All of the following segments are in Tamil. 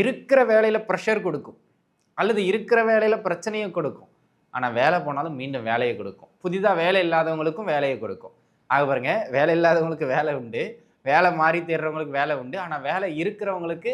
இருக்கிற வேலையில் ப்ரெஷர் கொடுக்கும். அல்லது இருக்கிற வேலையில் பிரச்சனையை கொடுக்கும். ஆனால் வேலை போனாலும் மீண்டும் வேலையை கொடுக்கும். புதிதாக வேலை இல்லாதவங்களுக்கும் வேலையை கொடுக்கும். ஆக பாருங்க வேலை இல்லாதவங்களுக்கு வேலை உண்டு. வேலை மாறி தேடுறவங்களுக்கு வேலை உண்டு. ஆனால் வேலை இருக்கிறவங்களுக்கு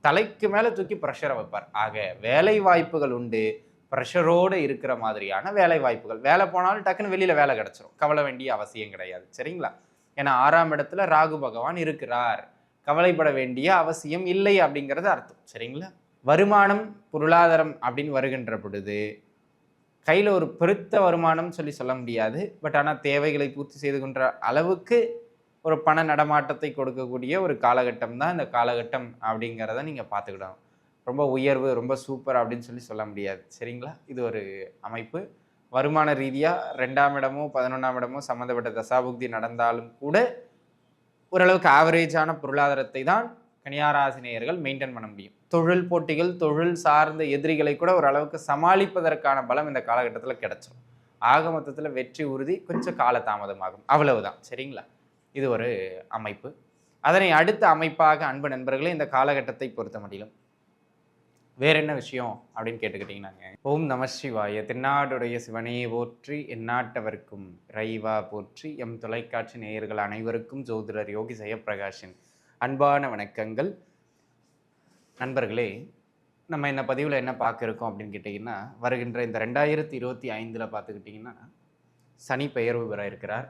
தலைக்கு மேலே தூக்கி ப்ரெஷரை வைப்பார். ஆக வேலை வாய்ப்புகள் உண்டு. ப்ரெஷரோடு இருக்கிற மாதிரியான வேலை வாய்ப்புகள். வேலை போனாலும் டக்குன்னு வெளியில் வேலை கிடச்சிரும். கவலை வேண்டிய அவசியம் கிடையாது. சரிங்களா? ஏன்னா ஆறாம் இடத்துல ராகு பகவான் இருக்கிறார். கவலைப்பட வேண்டிய அவசியம் இல்லை அப்படிங்கிறது அர்த்தம். சரிங்களா? வருமானம் பொருளாதாரம் அப்படின்னு வருகின்ற பொழுது கையில் ஒரு பெருத்த வருமானம் சொல்லி சொல்ல முடியாது. பட் ஆனால் தேவைகளை பூர்த்தி செய்து கொண்ட அளவுக்கு ஒரு பண நடமாட்டத்தை கொடுக்கக்கூடிய ஒரு காலகட்டம் தான் இந்த காலகட்டம் அப்படிங்கிறத நீங்கள் பார்த்துக்கிடணும். ரொம்ப உயர்வு ரொம்ப சூப்பர் அப்படின்னு சொல்லி சொல்ல முடியாது. சரிங்களா? இது ஒரு அமைப்பு. வருமான ரீதியாக ரெண்டாம் இடமோ பதினொன்றாம் இடமோ சம்மந்தப்பட்ட தசாபுக்தி நடந்தாலும் கூட ஓரளவுக்கு ஆவரேஜான பொருளாதாரத்தை தான் கன்னியாராசினியர்கள் மெயின்டைன் பண்ண முடியும். தொழில் போட்டிகள் தொழில் சார்ந்த எதிரிகளை கூட ஓரளவுக்கு சமாளிப்பதற்கான பலம் இந்த காலகட்டத்தில் கிடைச்சிடும் ஆக மொத்தத்தில் வெற்றி உறுதி கொஞ்சம் கால தாமதமாகும் அவ்வளவுதான். சரிங்களா? இது ஒரு அமைப்பு. அதனை அடுத்த அமைப்பாக அன்பு நண்பர்களே இந்த காலகட்டத்தை பொறுத்த முடியும் வேற என்ன விஷயம் அப்படின்னு கேட்டுக்கிட்டீங்கன்னாங்க. ஓம் நம சிவாய தென்னாடுடைய சிவனே போற்றி எந்நாட்டவர்க்கும் ரைவா போற்றி எம் தொலைக்காட்சி நேயர்கள் அனைவருக்கும் ஜோதிடர் யோகி ஜெயப்பிரகாஷின் அன்பான வணக்கங்கள். நண்பர்களே நம்ம இந்த பதிவில் என்ன பார்க்க இருக்கோம் அப்படின்னு கேட்டிங்கன்னா வருகின்ற இந்த ரெண்டாயிரத்தி இருபத்தி ஐந்தில் பார்த்துக்கிட்டிங்கன்னா சனி பெயர்வு பெற இருக்கிறார்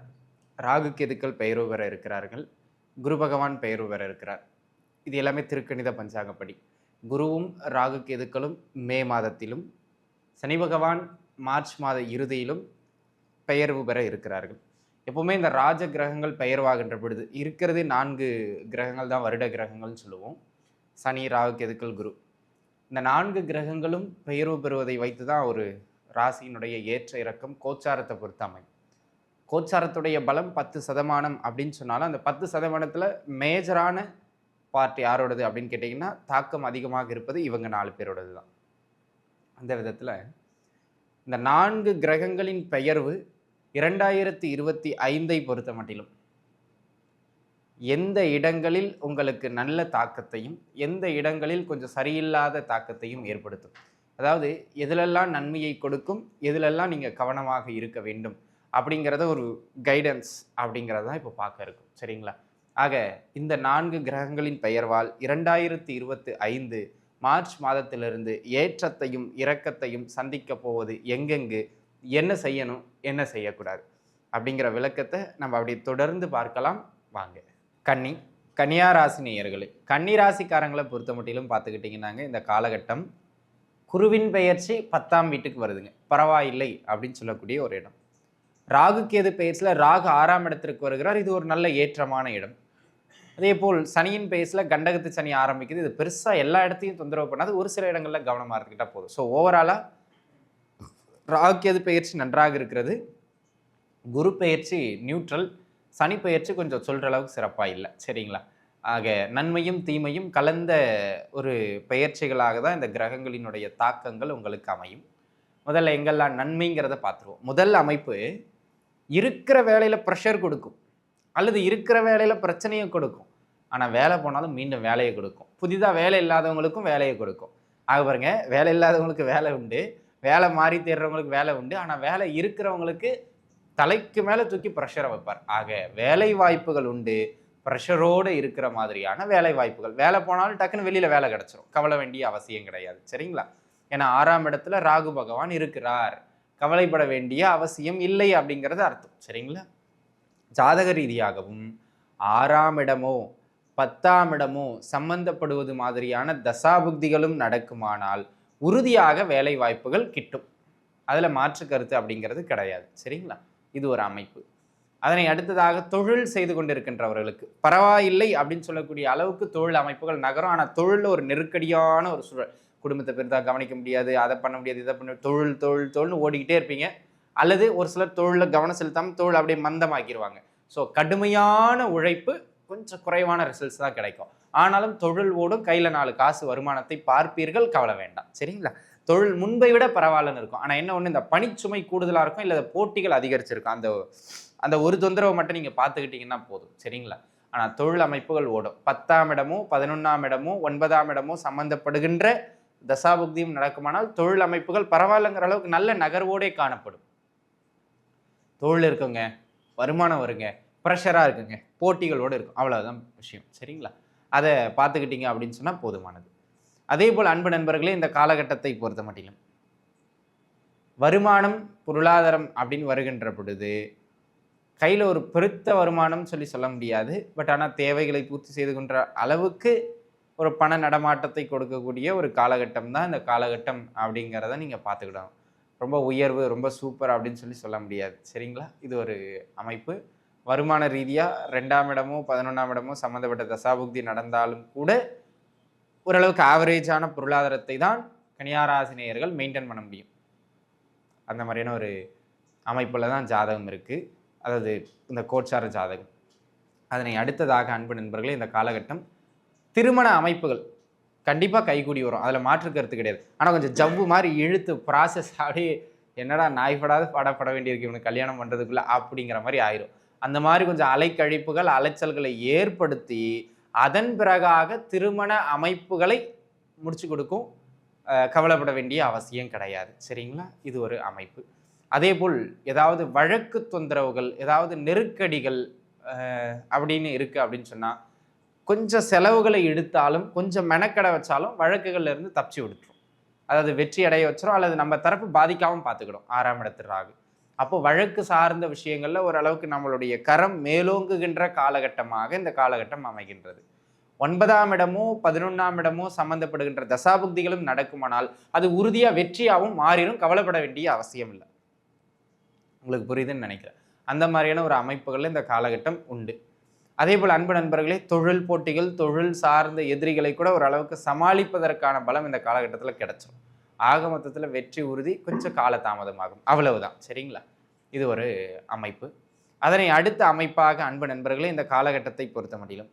ராகு கேதுக்கள் பெயர்வு பெற இருக்கிறார்கள் குரு பகவான் பெயர்வு பெற இருக்கிறார். இது எல்லாமே திருக்கணித பஞ்சாங்கப்படி. குருவும் ராகு கேதுக்களும் மே மாதத்திலும் சனி பகவான் மார்ச் மாத இறுதியிலும் பெயர்வு பெற இருக்கிறார்கள். எப்பவுமே இந்த ராஜ கிரகங்கள் பெயர்வாகின்ற பொழுது இருக்கிறது நான்கு கிரகங்கள் தான் வருட கிரகங்கள்னு சொல்லுவோம். சனி ராகு கேதுக்கள் குரு. இந்த நான்கு கிரகங்களும் பெயர்வு பெறுவதை வைத்து தான் ஒரு ராசியினுடைய ஏற்ற இறக்கம் கோச்சாரத்தை பொறுத்த அமையும். கோச்சாரத்துடைய பலம் பத்து சதமானம் அப்படின்னு சொன்னாலும் அந்த பத்து சதமானத்தில் மேஜரான பார்ட் யாரோடது அப்படின்னு கேட்டிங்கன்னா தாக்கம் அதிகமாக இருப்பது இவங்க நாலு பேரோடது தான் அந்த விதத்தில் இந்த நான்கு கிரகங்களின் பெயர்வு இரண்டாயிரத்தி இருபத்தி ஐந்தை பொறுத்த மட்டிலும் எந்த இடங்களில் உங்களுக்கு நல்ல தாக்கத்தையும் எந்த இடங்களில் கொஞ்சம் சரியில்லாத தாக்கத்தையும் ஏற்படுத்தும். அதாவது எதிலெல்லாம் நன்மையை கொடுக்கும் எதிலெல்லாம் நீங்கள் கவனமாக இருக்க வேண்டும் அப்படிங்கிறத ஒரு கைடன்ஸ் அப்படிங்கிறத தான் இப்போ பார்க்க இருக்கும். சரிங்களா? ஆக இந்த நான்கு கிரகங்களின் பெயர்வால் இரண்டாயிரத்தி இருபத்தி ஐந்து மார்ச் மாதத்திலிருந்து ஏற்றத்தையும் இரக்கத்தையும் சந்திக்க போவது எங்கெங்கு என்ன செய்யணும் என்ன செய்யக்கூடாது அப்படிங்கிற விளக்கத்தை நம்ம அப்படி தொடர்ந்து பார்க்கலாம். வாங்க. கன்னி கன்னியா ராசி நேயர்களே கன்னி ராசிக்காரங்களை பொறுத்த மட்டிலும் பார்த்துக்கிட்டிங்கன்னாங்க இந்த காலகட்டம் குருவின் பெயர்ச்சி பத்தாம் வீட்டுக்கு வருதுங்க. பரவாயில்லை அப்படின்னு சொல்லக்கூடிய ஒரு இடம். ராகு கேது பெயர்ச்சியில் ராகு ஆறாம் இடத்திற்கு வருகிறார். இது ஒரு நல்ல ஏற்றமான இடம். அதே போல் சனியின் பேஸில் கண்டகத்து சனி ஆரம்பிக்குது. இது பெருசாக எல்லா இடத்தையும் தொந்தரவு பண்ணாது. ஒரு சில இடங்களில் கவனமாக இருந்துக்கிட்டால் போதும். ஸோ ஓவராலாக ராகு எது பயிற்சி நன்றாக இருக்கிறது? குரு பெயர்ச்சி நியூட்ரல் சனி பெயர்ச்சி கொஞ்சம் சொல்கிற அளவுக்கு சிறப்பாக இல்லை. சரிங்களா? ஆக நன்மையும் தீமையும் கலந்த ஒரு பெயர்ச்சிகளாக தான் இந்த கிரகங்களினுடைய தாக்கங்கள் உங்களுக்கு அமையும். முதல்ல எங்கெல்லாம் நன்மைங்கிறத பார்த்துருவோம். முதல் அமைப்பு இருக்கிற வேலையில் ப்ரெஷர் கொடுக்கும். அல்லது இருக்கிற வேலையில் பிரச்சனையை கொடுக்கும். ஆனால் வேலை போனாலும் மீண்டும் வேலையை கொடுக்கும். புதிதாக வேலை இல்லாதவங்களுக்கும் வேலையை கொடுக்கும். ஆக பாருங்க வேலை இல்லாதவங்களுக்கு வேலை உண்டு. வேலை மாறி தேடுறவங்களுக்கு வேலை உண்டு. ஆனால் வேலை இருக்கிறவங்களுக்கு தலைக்கு மேலே தூக்கி ப்ரெஷரை வைப்பார். ஆக வேலை வாய்ப்புகள் உண்டு. ப்ரெஷரோடு இருக்கிற மாதிரியான வேலை வாய்ப்புகள். வேலை போனாலும் டக்குன்னு வெளியில் வேலை கிடச்சிரும். கவலை வேண்டிய அவசியம் கிடையாது. சரிங்களா? ஏன்னா ஆறாம் இடத்துல ராகு பகவான் இருக்கிறார். கவலைப்பட வேண்டிய அவசியம் இல்லை அப்படிங்கிறது அர்த்தம். சரிங்களா? ஜாதக ரீதியாகவும் ஆறாம் இடமோ பத்தாம் இடமோ சம்பந்தப்படுவது மாதிரியான தசாபுக்திகளும் நடக்குமானால் உறுதியாக வேலை வாய்ப்புகள் கிட்டும். அதில் மாற்று கருத்து அப்படிங்கிறது கிடையாது. சரிங்களா? இது ஒரு அமைப்பு. அதனை அடுத்ததாக தொழில் செய்து கொண்டிருக்கின்றவர்களுக்கு பரவாயில்லை அப்படின்னு சொல்லக்கூடிய அளவுக்கு தொழில் அமைப்புகள் நகரும். ஆனால் தொழிலில் ஒரு நெருக்கடியான ஒரு சூழல். குடும்பத்தை பெருதாக கவனிக்க முடியாது அதை பண்ண முடியாது இதை பண்ண தொழில் தொழில் தொழில்னு ஓடிக்கிட்டே இருப்பீங்க. அல்லது ஒரு சிலர் தொழிலில் கவனம் செலுத்தாமல் தொழில் அப்படியே மந்தமாக்கிடுவாங்க ஸோ கடுமையான உழைப்பு கொஞ்சம் குறைவான ரிசல்ட்ஸ் தான் கிடைக்கும். ஆனாலும் தொழில் ஓடும் கையில் நாலு காசு வருமானத்தை பார்ப்பீர்கள் கவலை வேண்டாம். சரிங்களா? தொழில் முன்பை விட பரவாயில்லன்னு இருக்கும். ஆனால் என்ன ஒன்று இந்த பணிச்சுமை கூடுதலாக இருக்கும் இல்லை போட்டிகள் அதிகரிச்சிருக்கும். அந்த அந்த ஒரு தொந்தரவை மட்டும் நீங்கள் பார்த்துக்கிட்டிங்கன்னா போதும். சரிங்களா? ஆனால் தொழில் அமைப்புகள் ஓடும். பத்தாம் இடமும் பதினொன்றாம் இடமோ ஒன்பதாம் இடமோ சம்மந்தப்படுகின்ற தசாபுக்தியும் நடக்குமானால் தொழில் அமைப்புகள் பரவாயில்லைங்கிற அளவுக்கு நல்ல நகர்வோடே காணப்படும். தொழில் இருக்குங்க வருமானம் வருங்க ப்ரெஷராக இருக்குங்க போட்டிகளோடு இருக்கும். அவ்வளோதான் விஷயம். சரிங்களா? அதை பார்த்துக்கிட்டீங்க அப்படின்னு சொன்னால் போதுமானது. அதே போல் அன்பு நண்பர்களே இந்த காலகட்டத்தை பொறுத்த மட்டிலும் வருமானம் பொருளாதாரம் அப்படின்னு வருகின்ற பொழுது கையில் ஒரு பெருத்த வருமானம் சொல்லி சொல்ல முடியாது. பட் ஆனால் தேவைகளை பூர்த்தி செய்து அளவுக்கு ஒரு பண நடமாட்டத்தை கொடுக்கக்கூடிய ஒரு காலகட்டம் தான் இந்த காலகட்டம் அப்படிங்கிறத நீங்கள் பார்த்துக்கிடணும். ரொம்ப உயர்வு ரொம்ப சூப்பர் அப்படின்னு சொல்லி சொல்ல முடியாது. சரிங்களா? இது ஒரு அமைப்பு. வருமான ரீதியாக ரெண்டாம் இடமோ பதினொன்றாம் இடமோ சம்மந்தப்பட்ட தசாபுக்தி நடந்தாலும் கூட ஓரளவுக்கு ஆவரேஜான பொருளாதாரத்தை தான் கனியாராசினியர்கள் மெயின்டைன் பண்ண முடியும். அந்த மாதிரியான ஒரு அமைப்பில் தான் ஜாதகம் இருக்குது அதாவது இந்த கோச்சார ஜாதகம். அதனை அடுத்ததாக அன்பு நண்பர்களே இந்த காலகட்டம் திருமண அமைப்புகள் கண்டிப்பாக கைகூடி வரும். அதில் மாற்று கருத்து கிடையாது. ஆனால் கொஞ்சம் ஜவ்வு மாதிரி இழுத்து ப்ராசஸ் அப்படியே என்னடா நாய்ப்படாத பாடப்பட வேண்டியிருக்கு இவனுக்கு கல்யாணம் பண்ணுறதுக்குள்ளே அப்படிங்கிற மாதிரி ஆயிரும். அந்த மாதிரி கொஞ்சம் அலைக்கழிப்புகள் அலைச்சல்களை ஏற்படுத்தி அதன் பிறகாக திருமண அமைப்புகளை முடிச்சு கொடுக்கும் கவலைப்பட வேண்டிய அவசியம் கிடையாது. சரிங்களா? இது ஒரு அமைப்பு. அதே போல் ஏதாவது வழக்கு தொந்தரவுகள் ஏதாவது நெருக்கடிகள் அப்படின்னு இருக்குது அப்படின்னு சொன்னால் கொஞ்சம் செலவுகளை எடுத்தாலும் கொஞ்சம் மெனக்கடை வச்சாலும் வழக்குகள்ல இருந்து தப்பிச்சு விட்டுரும். அதாவது வெற்றி அடைய வச்சிரும் அல்லது நம்ம தரப்பு பாதிக்காமல் பார்த்துக்கிடும் ஆறாம் இடத்து ராகு. அப்போ வழக்கு சார்ந்த விஷயங்களில் ஓரளவுக்கு நம்மளுடைய கரம் மேலோங்குகின்ற காலகட்டமாக இந்த காலகட்டம் அமைகின்றது. ஒன்பதாம் இடமோ பதினொன்றாம் இடமோ சம்பந்தப்படுகின்ற தசாபுக்திகளும் நடக்குமானால் அது உறுதியாக வெற்றியாகவும் மாறிடும் கவலைப்பட வேண்டிய அவசியம் இல்லை. உங்களுக்கு புரியுதுன்னு நினைக்கிறேன். அந்த மாதிரியான ஒரு அமைப்புகளில் இந்த காலகட்டம் உண்டு. அதே போல் அன்பு நண்பர்களே தொழில் போட்டிகள் தொழில் சார்ந்த எதிரிகளை கூட ஓரளவுக்கு சமாளிப்பதற்கான பலம் இந்த காலகட்டத்தில் கிடைச்சிடும் ஆக மொத்தத்தில் வெற்றி உறுதி கொஞ்சம் கால தாமதமாகும் அவ்வளவுதான். சரிங்களா? இது ஒரு அமைப்பு. அதனை அடுத்த அமைப்பாக அன்பு நண்பர்களே இந்த காலகட்டத்தை பொறுத்த முடியும்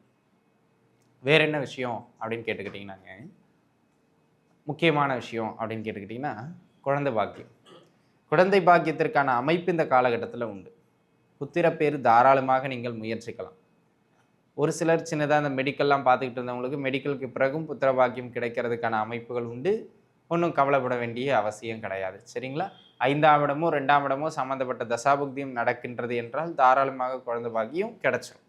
வேற என்ன விஷயம் அப்படின்னு கேட்டுக்கிட்டிங்கன்னாங்க. முக்கியமான விஷயம் அப்படின்னு கேட்டுக்கிட்டிங்கன்னா குழந்தை பாக்கியம். குழந்தை பாக்கியத்திற்கான அமைப்பு இந்த காலகட்டத்தில் உண்டு. புத்திர பேர் தாராளமாக நீங்கள் முயற்சிக்கலாம். ஒரு சிலர் சின்னதாக அந்த மெடிக்கல்லாம் பார்த்துக்கிட்டு இருந்தவங்களுக்கு மெடிக்கலுக்கு பிறகும் புத்திர பாக்கியம் கிடைக்கிறதுக்கான அமைப்புகள் உண்டு. ஒன்றும் கவலைப்பட வேண்டிய அவசியம் கிடையாது. சரிங்களா? ஐந்தாம் இடமோ ரெண்டாம் இடமோ சம்மந்தப்பட்ட தசாபுக்தியும் நடக்கின்றது என்றால் தாராளமாக குழந்தை பாக்கியம் கிடைச்சிடும்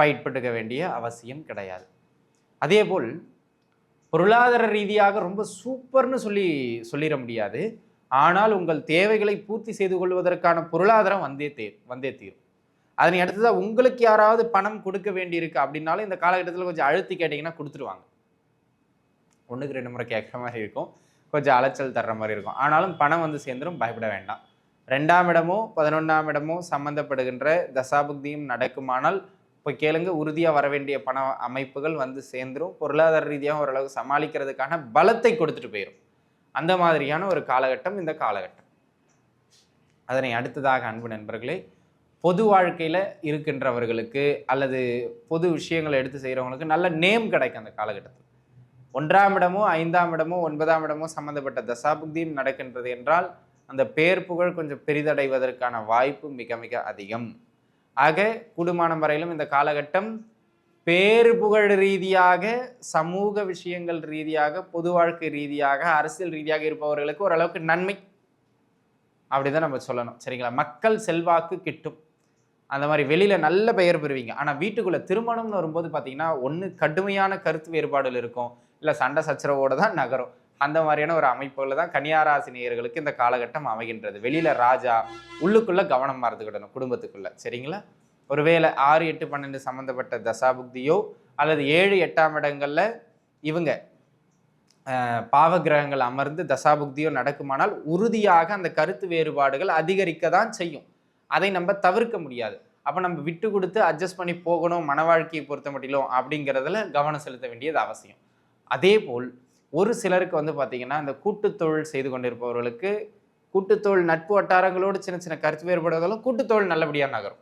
பயன்பட்டுக்க வேண்டிய அவசியம் கிடையாது. அதேபோல் பொருளாதார ரீதியாக ரொம்ப சூப்பர்னு சொல்லி சொல்லிட முடியாது. ஆனால் உங்கள் தேவைகளை பூர்த்தி செய்து கொள்வதற்கான பொருளாதாரம் வந்தே தே வந்தே தீரும். அதனை அடுத்ததாக உங்களுக்கு யாராவது பணம் கொடுக்க வேண்டியிருக்கு அப்படின்னாலும் இந்த காலகட்டத்தில் கொஞ்சம் அழுத்தி கேட்டிங்கன்னா கொடுத்துருவாங்க. ஒன்றுக்கு ரெண்டு முறை கேட்குற மாதிரி இருக்கும். கொஞ்சம் அலைச்சல் தர்ற மாதிரி இருக்கும். ஆனாலும் பணம் வந்து சேர்ந்துடும் பயப்பட வேண்டாம். ரெண்டாம் இடமோ பதினொன்றாம் இடமோ சம்மந்தப்படுகின்ற தசாபுக்தியும் நடக்குமானால் இப்போ கேளுங்க உறுதியாக வர வேண்டிய பண அமைப்புகள் வந்து சேர்ந்துரும். பொருளாதார ரீதியாக ஓரளவு சமாளிக்கிறதுக்கான பலத்தை கொடுத்துட்டு போயிடும் அந்த மாதிரியான ஒரு காலகட்டம் இந்த காலகட்டம். அதனை அடுத்ததாக அன்பு நண்பர்களே பொது வாழ்க்கையில் இருக்கின்றவர்களுக்கு அல்லது பொது விஷயங்களை எடுத்து செய்கிறவங்களுக்கு நல்ல நேம் கிடைக்கும் அந்த காலகட்டத்தில். ஒன்றாம் இடமோ ஐந்தாம் இடமோ ஒன்பதாம் இடமோ சம்மந்தப்பட்ட தசாபுக்தியும் நடக்கின்றது என்றால் அந்த பேர் புகழ் கொஞ்சம் பெரிதடைவதற்கான வாய்ப்பு மிக மிக அதிகம். ஆக கூடுமானம் வரையிலும் இந்த காலகட்டம் பேரு புகழ் ரீதியாக சமூக விஷயங்கள் ரீதியாக பொது வாழ்க்கை ரீதியாக அரசியல் ரீதியாக இருப்பவர்களுக்கு ஓரளவுக்கு நன்மை. அப்படிதான் நம்ம சொல்லணும். சரிங்களா? மக்கள் செல்வாக்கு கிட்டும். அந்த மாதிரி வெளியில் நல்ல பெயர் பெறுவீங்க. ஆனால் வீட்டுக்குள்ளே திருமணம்னு வரும்போது பார்த்தீங்கன்னா ஒன்று கடுமையான கருத்து வேறுபாடுகள் இருக்கும். இல்லை சண்டை சச்சரவோட தான் நகரும். அந்த மாதிரியான ஒரு அமைப்புகளில் தான் கன்னியாராசினியர்களுக்கு இந்த காலகட்டம் அமைகின்றது. வெளியில் ராஜா உள்ளுக்குள்ளே கவனம் இருந்துக்கிடணும் குடும்பத்துக்குள்ளே. சரிங்களா? ஒருவேளை ஆறு எட்டு பன்னெண்டு சம்மந்தப்பட்ட தசாபுக்தியோ அல்லது ஏழு எட்டாம் இடங்களில் இவங்க பாவகிரகங்கள் அமர்ந்து தசாபுக்தியோ நடக்குமானால் உறுதியாக அந்த கருத்து வேறுபாடுகள் அதிகரிக்க தான் செய்யும். அதை நம்ம தவிர்க்க முடியாது. அப்போ நம்ம விட்டு கொடுத்து அட்ஜஸ்ட் பண்ணி போகணும் மன வாழ்க்கையை பொறுத்த மட்டிலும் அப்படிங்கிறதுல கவனம் செலுத்த வேண்டியது அவசியம். அதே போல் ஒரு சிலருக்கு வந்து பார்த்திங்கன்னா இந்த கூட்டுத்தொழில் செய்து கொண்டிருப்பவர்களுக்கு கூட்டுத்தொழில் நட்பு வட்டாரங்களோடு சின்ன சின்ன கருத்து வேறுபடுவதாலும் கூட்டுத்தொழில் நல்லபடியாக நகரும்.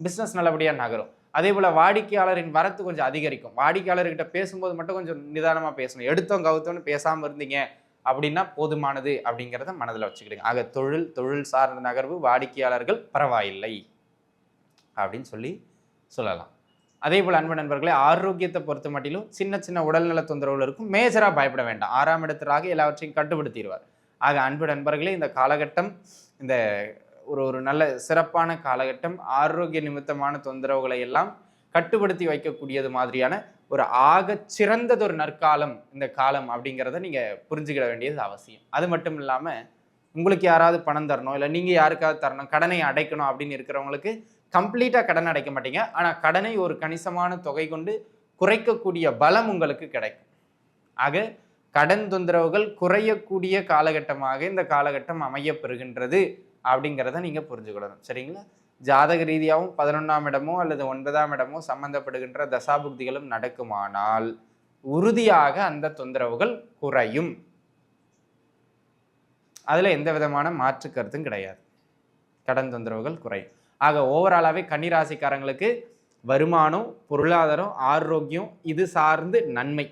பிஸ்னஸ் நல்லபடியாக நகரும். அதே போல் வாடிக்கையாளரின் வரத்து கொஞ்சம் அதிகரிக்கும். வாடிக்கையாளர்கிட்ட பேசும்போது மட்டும் கொஞ்சம் நிதானமாக பேசணும். எடுத்தோம் கவுத்தோன்னு பேசாமல் இருந்தீங்க அப்படின்னா போதுமானது அப்படிங்கிறத மனதில் வச்சுக்கிடுங்க. ஆக தொழில் தொழில் சார்ந்த நகர்வு வாடிக்கையாளர்கள் பரவாயில்லை அப்படின்னு சொல்லி சொல்லலாம். அதே போல் அன்பு நண்பர்களே ஆரோக்கியத்தை பொறுத்த மட்டிலும் சின்ன சின்ன உடல்நல தொந்தரவுகள் இருக்கும். மேஜராக பயப்பட வேண்டாம். ஆறாம் இடத்திலாக எல்லாவற்றையும் கட்டுப்படுத்திடுவார். ஆக அன்பு நண்பர்களே இந்த காலகட்டம் இந்த ஒரு ஒரு நல்ல சிறப்பான காலகட்டம் ஆரோக்கிய நிமித்தமான தொந்தரவுகளை எல்லாம் கட்டுப்படுத்தி வைக்கக்கூடியது மாதிரியான ஒரு ஆகச் சிறந்ததொரு நற்காலம் இந்த காலம் அப்படிங்கிறத நீங்கள் புரிஞ்சுக்கிட வேண்டியது அவசியம். அது மட்டும் இல்லாமல் உங்களுக்கு யாராவது பணம் தரணும் இல்லை நீங்கள் யாருக்காவது தரணும் கடனை அடைக்கணும் அப்படின்னு இருக்கிறவங்களுக்கு கம்ப்ளீட்டாக கடன் அடைக்க மாட்டீங்க. ஆனால் கடனை ஒரு கணிசமான தொகை கொண்டு குறைக்கக்கூடிய பலம் உங்களுக்கு கிடைக்கும். ஆக கடன் தொந்தரவுகள் குறையக்கூடிய காலகட்டமாக இந்த காலகட்டம் அமையப்பெறுகின்றது அப்படிங்கிறத நீங்கள் புரிஞ்சுக்கிடணும் சரிங்களா? ஜாதக ரீதியாகவும் பதினொன்றாம் இடமோ அல்லது ஒன்பதாம் இடமோ சம்பந்தப்படுகின்ற தசாபுக்திகளும் நடக்குமானால் உறுதியாக அந்த தொந்தரவுகள் குறையும். அதில் எந்த விதமான மாற்று கருத்தும் கிடையாது. கடன் தொந்தரவுகள் குறையும். ஆக ஓவராலாகவே கன்னிராசிக்காரங்களுக்கு வருமானம் பொருளாதாரம் ஆரோக்கியம் இது சார்ந்து நன்மை.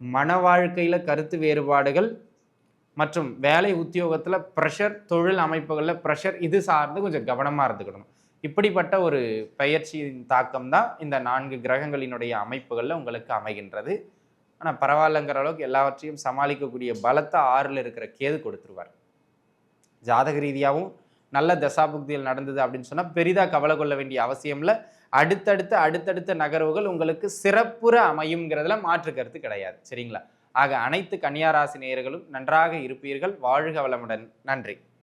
மன வாழ்க்கையில் கருத்து வேறுபாடுகள் மற்றும் வேலை உத்தியோகத்தில் ப்ரெஷர் தொழில் அமைப்புகளில் ப்ரெஷர் இது சார்ந்து கொஞ்சம் கவனமாக இருந்துக்கணும். இப்படிப்பட்ட ஒரு பயிற்சியின் தாக்கம் தான் இந்த நான்கு கிரகங்களினுடைய அமைப்புகளில் உங்களுக்கு அமைகின்றது. ஆனால் பரவாயில்லங்கிற அளவுக்கு எல்லாவற்றையும் சமாளிக்கக்கூடிய பலத்தை ஆறில் இருக்கிற கேது கொடுத்துருவார். ஜாதக ரீதியாகவும் நல்ல தசாபுக்தியில் நடந்தது அப்படின்னு சொன்னால் பெரிதாக கவலை கொள்ள வேண்டிய அவசியம் இல்லை. அடுத்தடுத்த அடுத்தடுத்த நகர்வுகள் உங்களுக்கு சிறப்புற அமையுங்கிறதுல மாற்று கருத்து கிடையாது. சரிங்களா? ஆக அனைத்து கன்னியாராசி நேயர்களும் நன்றாக இருப்பீர்கள். வாழ்க வளமுடன். நன்றி.